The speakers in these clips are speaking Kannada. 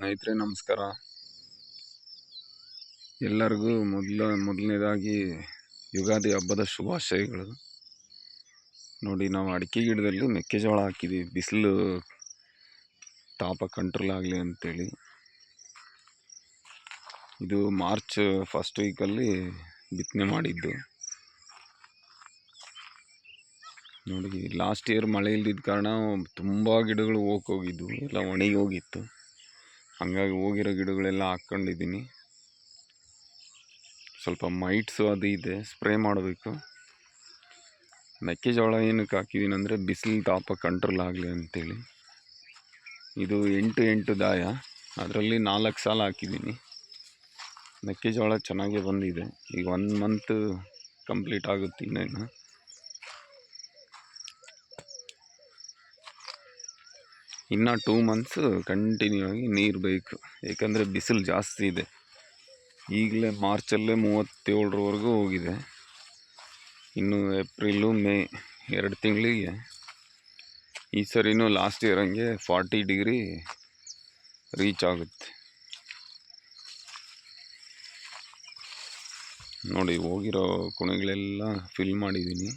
ಸ್ನೇಹಿತರೆ, ನಮಸ್ಕಾರ. ಎಲ್ಲರಿಗೂ ಮೊದಲ, ಮೊದಲನೇದಾಗಿ ಯುಗಾದಿ ಹಬ್ಬದ ಶುಭಾಶಯಗಳು. ನೋಡಿ, ನಾವು ಅಡಿಕೆ ಗಿಡದಲ್ಲಿ ಮೆಕ್ಕೆಜೋಳ ಹಾಕಿದ್ದೀವಿ ಬಿಸಿಲು ತಾಪ ಕಂಟ್ರೋಲ್ ಆಗಲಿ ಅಂತೇಳಿ. ಇದು ಮಾರ್ಚ್ ಫಸ್ಟ್ ವೀಕಲ್ಲಿ ಬಿತ್ತನೆ ಮಾಡಿದ್ದು. ನೋಡಿ ಲಾಸ್ಟ್ ಇಯರ್ ಮಳೆ ಇಲ್ದಿದ್ದ ಕಾರಣ ತುಂಬ ಗಿಡಗಳು ಹೋಗಿದ್ವು ಎಲ್ಲ ಒಣಗಿ ಹೋಗಿತ್ತು. ಹಾಗಾಗಿ ಹೋಗಿರೋ ಗಿಡಗಳೆಲ್ಲ ಹಾಕ್ಕೊಂಡಿದ್ದೀನಿ. ಸ್ವಲ್ಪ ಮೈಟ್ಸು ಅದು ಇದೆ, ಸ್ಪ್ರೇ ಮಾಡಬೇಕು. ಮೆಕ್ಕೆಜೋಳ ಏನಕ್ಕೆ ಹಾಕಿದ್ದೀನಿ ಅಂದರೆ ಬಿಸಿಲು ತಾಪ ಕಂಟ್ರೋಲ್ ಆಗಲಿ ಅಂತೇಳಿ. ಇದು ಎಂಟು ಎಂಟು ದಾಯ, ಅದರಲ್ಲಿ ನಾಲ್ಕು ಸಾಲ ಹಾಕಿದ್ದೀನಿ ಮೆಕ್ಕೆಜೋಳ ಚೆನ್ನಾಗೇ ಬಂದಿದೆ. ಈಗ ಒನ್ ಮಂತ್ ಕಂಪ್ಲೀಟ್ ಆಗುತ್ತೆ ಇನ್ನೇನು. ಇನ್ನು ಟೂ ಮಂತ್ಸ್ ಕಂಟಿನ್ಯೂ ಆಗಿ ನೀರು ಬೇಕು. ಏಕೆಂದರೆ ಬಿಸಿಲು ಜಾಸ್ತಿ ಇದೆ. ಈಗಲೇ ಮಾರ್ಚಲ್ಲೇ ಮೂವತ್ತೇಳರವರೆಗೂ ಹೋಗಿದೆ. ಇನ್ನು ಏಪ್ರಿಲು, ಮೇ ಎರಡು ತಿಂಗಳಿಗೆ. ಈ ಸರಿನೂ ಲಾಸ್ಟ್ ಇಯರ್ ಹಂಗೆ ಫಾರ್ಟಿ ಡಿಗ್ರಿ ರೀಚ್ ಆಗುತ್ತೆ. ನೋಡಿ, ಹೋಗಿರೋ ಕುಣಿಗಳೆಲ್ಲ ಫಿಲ್ ಮಾಡಿದ್ದೀನಿ.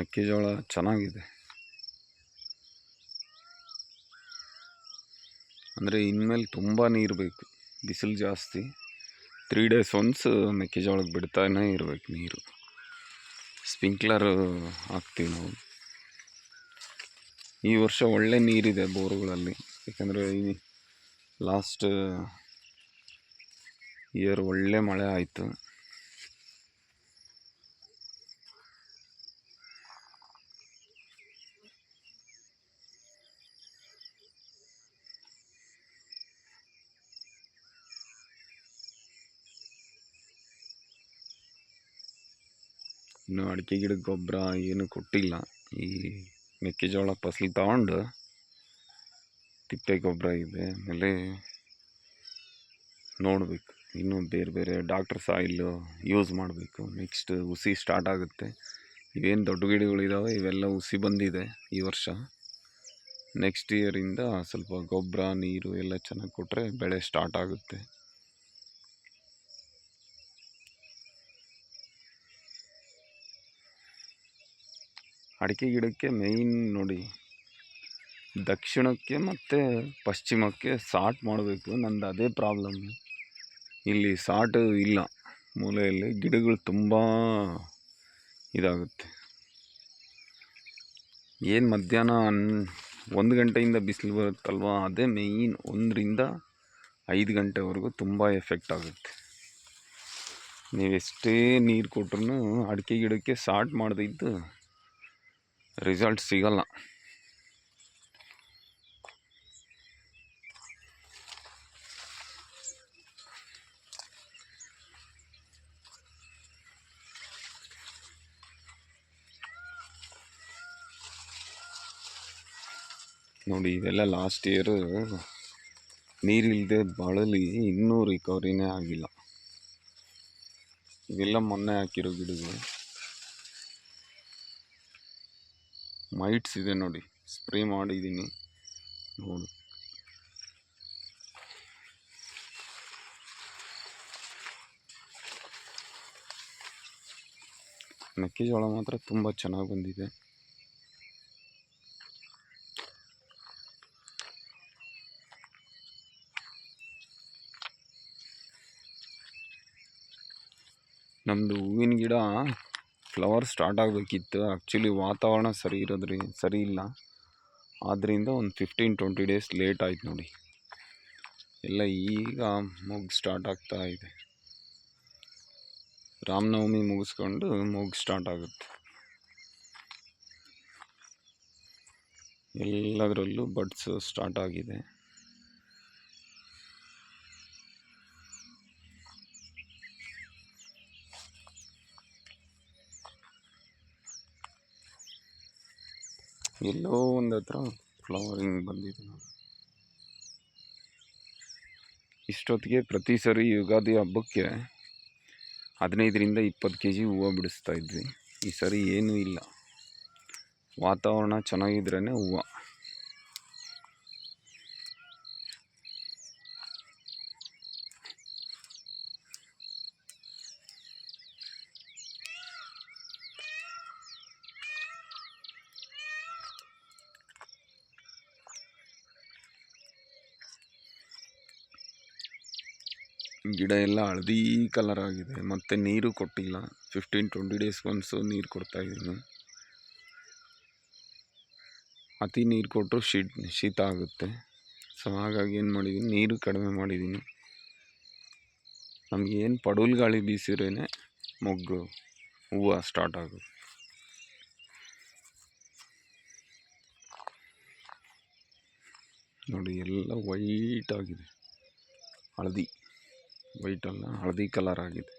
ಮೆಕ್ಕೆಜೋಳ ಚೆನ್ನಾಗಿದೆ. ಅಂದರೆ ಇನ್ಮೇಲೆ ತುಂಬ ನೀರು ಬೇಕು, ಬಿಸಿಲು ಜಾಸ್ತಿ. ತ್ರೀ ಡೇಸ್ ಒನ್ಸ್ ಮೆಕ್ಕೆಜೋಳಕ್ಕೆ ಬಿಡ್ತಾನೇ ಇರಬೇಕು ನೀರು. ಸ್ಪ್ರಿಂಕ್ಲರ್ ಹಾಕ್ತೀವಿ ನಾವು. ಈ ವರ್ಷ ಒಳ್ಳೆ ನೀರಿದೆ ಬೋರುಗಳಲ್ಲಿ. ಯಾಕಂದರೆ ಈ ಲಾಸ್ಟ್ ಇಯರ್ ಒಳ್ಳೆ ಮಳೆ ಆಯಿತು. ಇನ್ನು ಅಡಿಕೆ ಗಿಡಕ್ಕೆ ಗೊಬ್ಬರ ಏನು ಕೊಟ್ಟಿಲ್ಲ. ಈ ಮೆಕ್ಕೆಜೋಳ ಫಸಲು ತಗೊಂಡು ತಿಪ್ಪೆ ಗೊಬ್ಬರ ಇದೆ, ಆಮೇಲೆ ನೋಡಬೇಕು. ಇನ್ನೂ ಬೇರೆ ಬೇರೆ ಡಾಕ್ಟರ್ ಸಾಯಿಲು ಯೂಸ್ ಮಾಡಬೇಕು. ನೆಕ್ಸ್ಟ್ ಹುಸಿ ಸ್ಟಾರ್ಟ್ ಆಗುತ್ತೆ. ಇವೇನು ದೊಡ್ಡ ಗಿಡಗಳಿದ್ದಾವೆ ಇವೆಲ್ಲ ಹುಸಿ ಬಂದಿದೆ ಈ ವರ್ಷ. ನೆಕ್ಸ್ಟ್ ಇಯರಿಂದ ಸ್ವಲ್ಪ ಗೊಬ್ಬರ, ನೀರು ಎಲ್ಲ ಚೆನ್ನಾಗಿ ಕೊಟ್ಟರೆ ಬೆಳೆ ಸ್ಟಾರ್ಟ್ ಆಗುತ್ತೆ. ಅಡಿಕೆ ಗಿಡಕ್ಕೆ ಮೇಯ್ನ್ ನೋಡಿ. ದಕ್ಷಿಣಕ್ಕೆ ಮತ್ತು ಪಶ್ಚಿಮಕ್ಕೆ ಸಾಟ್ ಮಾಡಬೇಕು ನಂದು ಅದೇ ಪ್ರಾಬ್ಲಮ್ ಇಲ್ಲಿ ಸಾಟ್ ಇಲ್ಲ. ಮೂಲೆಯಲ್ಲಿ ಗಿಡಗಳು ತುಂಬ ಇದಾಗುತ್ತೆ. ಏನು ಮಧ್ಯಾಹ್ನ ಒಂದು ಗಂಟೆಯಿಂದ ಬಿಸಿಲು ಬರುತ್ತಲ್ವ? ಅದೇ ಮೇಯ್ನ್ ಒಂದರಿಂದ ಐದು ಗಂಟೆವರೆಗೂ ತುಂಬ ಎಫೆಕ್ಟ್ ಆಗುತ್ತೆ. ನೀವೆಷ್ಟೇ ನೀರು ಕೊಟ್ರೂ ಅಡಿಕೆ ಗಿಡಕ್ಕೆ ಸಾಟ್ ಮಾಡದಿದ್ದು ರಿಸಲ್ಟ್ ಸಿಗಲ್ಲ. ನೋಡಿ ಇದೆಲ್ಲ ಲಾಸ್ಟ್ ಇಯರ್ ನೀರಿಲ್ಲದೆ ಬಳಲಿ ಇನ್ನೂ ರಿಕವರಿನೇ ಆಗಿಲ್ಲ. ಇದೆಲ್ಲ ಮೊನ್ನೆ ಹಾಕಿರೋ ಗಿಡಗಳು. ಮೈಟ್ಸ್ ಇದೆ ನೋಡಿ. ಸ್ಪ್ರೇ ಮಾಡಿದ್ದೀನಿ. ನೋಡು. ಮೆಕ್ಕೆಜೋಳ ಮಾತ್ರ ತುಂಬ ಚೆನ್ನಾಗಿ ಬಂದಿದೆ. ನಮ್ಮದು ಹೂವಿನ ಗಿಡ ಫ್ಲವರ್ ಸ್ಟಾರ್ಟ್ ಆಗಬೇಕಿತ್ತು. ಆ್ಯಕ್ಚುಲಿ ವಾತಾವರಣ ಸರಿ ಇರೋದ್ರಿ, ಸರಿ ಇಲ್ಲ. ಆದ್ದರಿಂದ ಒಂದು ಫಿಫ್ಟೀನ್ ಟ್ವೆಂಟಿ ಡೇಸ್ ಲೇಟ್ ಆಯ್ತು ನೋಡಿ. ಎಲ್ಲ ಈಗ ಮೂಗ್ ಸ್ಟಾರ್ಟ್ ಆಗ್ತಾ ಇದೆ. ರಾಮನವಮಿ ಮುಗಿಸ್ಕೊಂಡು ಮೂಗ್ ಸ್ಟಾರ್ಟ್ ಆಗುತ್ತೆ. ಎಲ್ಲದರಲ್ಲೂ ಬಡ್ಸು ಸ್ಟಾರ್ಟ್ ಆಗಿದೆ. ಎಲ್ಲೋ ಒಂದು ಹತ್ರ ಫ್ಲವರಿಂಗ್ ಬಂದಿದೆ ಇಷ್ಟೊತ್ತಿಗೆ ಪ್ರತಿ ಸರಿ ಯುಗಾದಿ ಹಬ್ಬಕ್ಕೆ ಹದಿನೈದರಿಂದ ಇಪ್ಪತ್ತು ಕೆ ಜಿ ಹೂವು ಬಿಡಿಸ್ತಾ ಇದ್ವಿ. ಈ ಸರಿ ಏನೂ ಇಲ್ಲ. ವಾತಾವರಣ ಚೆನ್ನಾಗಿದ್ರೇ ಹೂವು. ಗಿಡ ಎಲ್ಲ ಹಳದಿ ಕಲರ್ ಆಗಿದೆ. ಮತ್ತು ನೀರು ಕೊಟ್ಟಿಲ್ಲ. ಫಿಫ್ಟೀನ್ ಟ್ವೆಂಟಿ ಡೇಸ್ ಒನ್ಸು ನೀರು ಕೊಡ್ತಾ ಇದ್ದೀನಿ. ಅತಿ ನೀರು ಕೊಟ್ಟರು ಶೀಟ್ ಶೀತ ಆಗುತ್ತೆ. ಸೊ ಹಾಗಾಗಿ ಏನು ಮಾಡಿದ್ದೀನಿ, ನೀರು ಕಡಿಮೆ ಮಾಡಿದ್ದೀನಿ. ನಮಗೇನು ಏನು ಪಡವಲ್ ಗಾಳಿ ಬೀಸಿದ್ರೇ ಮೊಗ್ಗು, ಹೂವು ಸ್ಟಾರ್ಟ್ ಆಗುತ್ತೆ. ನೋಡಿ, ಎಲ್ಲ ವೈಟ್ ಆಗಿದೆ. ಹಳದಿ. ವೈಟ್ ಅಲ್ಲ ಹಳದಿ ಕಲರ್ ಆಗಿದೆ.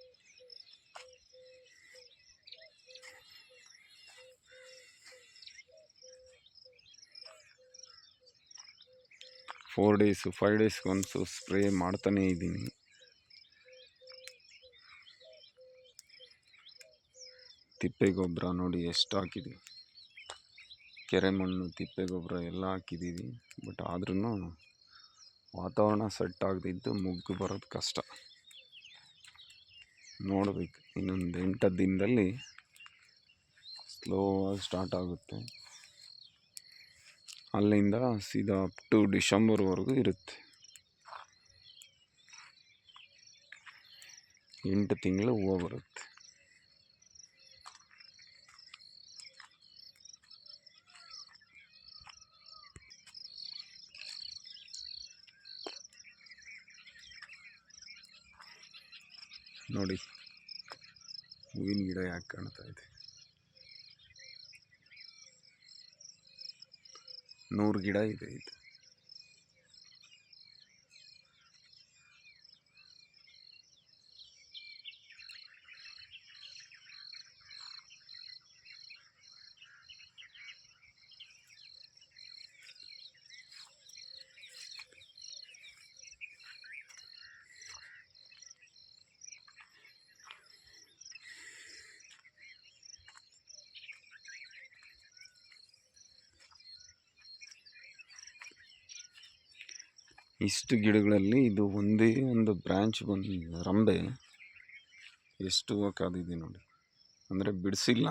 Four days five days once spray ಮಾಡ್ತಾನೇ ಇದ್ದೀನಿ. ತಿಪ್ಪೆ ಗೊಬ್ಬರ ನೋಡಿ ಎಷ್ಟು ಹಾಕಿದ್ದೀವಿ ಕೆರೆ ಮಣ್ಣು, ತಿಪ್ಪೆ ಗೊಬ್ಬರ ಎಲ್ಲ ಹಾಕಿದ್ದೀವಿ ಬಟ್ ಆದ್ರೂ ವಾತಾವರಣ ಸೆಟ್ ಆಗದಿದ್ದು ಮುಗ್ಗು ಬರೋದು ಕಷ್ಟ. ನೋಡಬೇಕು. ಇನ್ನೊಂದು ಎಂಟು ದಿನದಲ್ಲಿ ಸ್ಲೋ ಆಗಿ ಸ್ಟಾರ್ಟ್ ಆಗುತ್ತೆ. ಅಲ್ಲಿಂದ ಸೀದಾ ಅಪ್ ಟು ಡಿಸೆಂಬರ್ವರೆಗೂ ಇರುತ್ತೆ. ಎಂಟು ತಿಂಗಳು ಹೂವು ಬರುತ್ತೆ ನೋಡಿ. ಹೂವಿನ ಗಿಡ ಯಾಕೆ ಕಾಣ್ತಾ ಇದೆ? ನೂರು ಗಿಡ ಇದೆ ಇದು. ಇಷ್ಟು ಗಿಡಗಳಲ್ಲಿ ಇದು ಒಂದೇ ಒಂದು ಬ್ರ್ಯಾಂಚ್ ಬಂದು ರಂಬೆ. ಎಷ್ಟು ಹೂವು ಕಾದಿದೆ ನೋಡಿ. ಅಂದರೆ ಬಿಡಿಸಿಲ್ಲ.